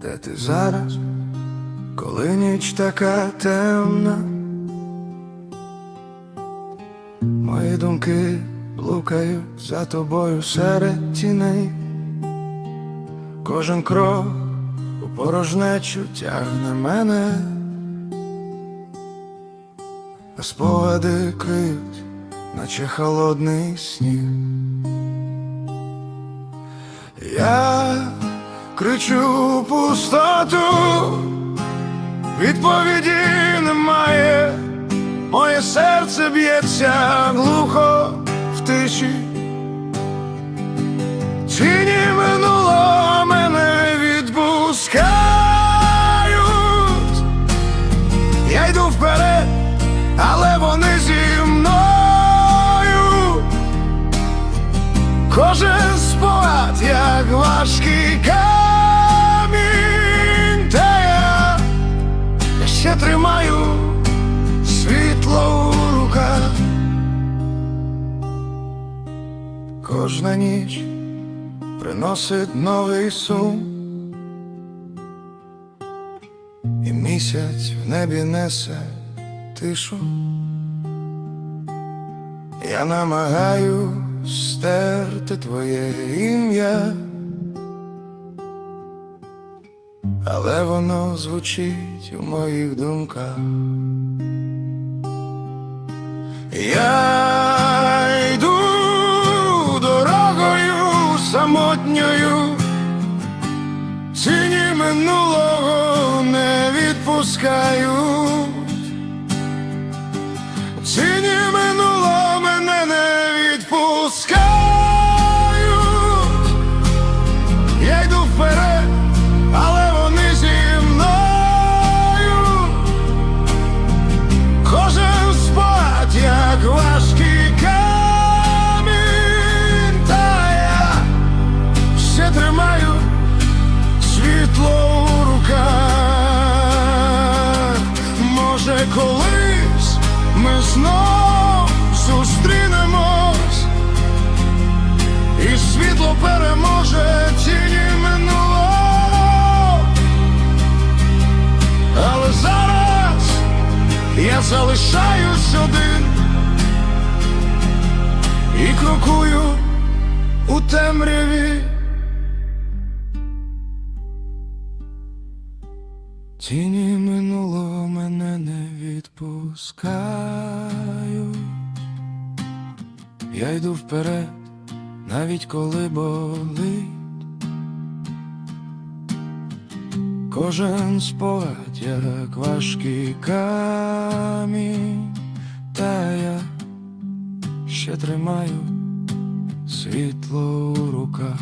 Де ти зараз, коли ніч така темна? Мої думки блукають за тобою серед тіней. Кожен крок у порожнечу тягне мене, а спогади криють, наче холодний сніг. Я кричу пустоту, відповіді немає, моє серце б'ється глухо в тиші. Тіні минуло мене відпускають, я йду вперед, але вони зі мною. Кожен спогад, як важкий камінь, тримаю світло у руках. Кожна ніч приносить новий сум, і місяць в небі несе тишу. Я намагаю стерти твоє ім'я, але воно звучить у моїх думках. Я йду дорогою самотньою, ціні минулого не відпускають. Залишаюсь один і крокую у темряві. Тіні минулого мене не відпускають. Я йду вперед, навіть коли болить. Кожен спогад, як важкий камінь, та я ще тримаю світло у руках.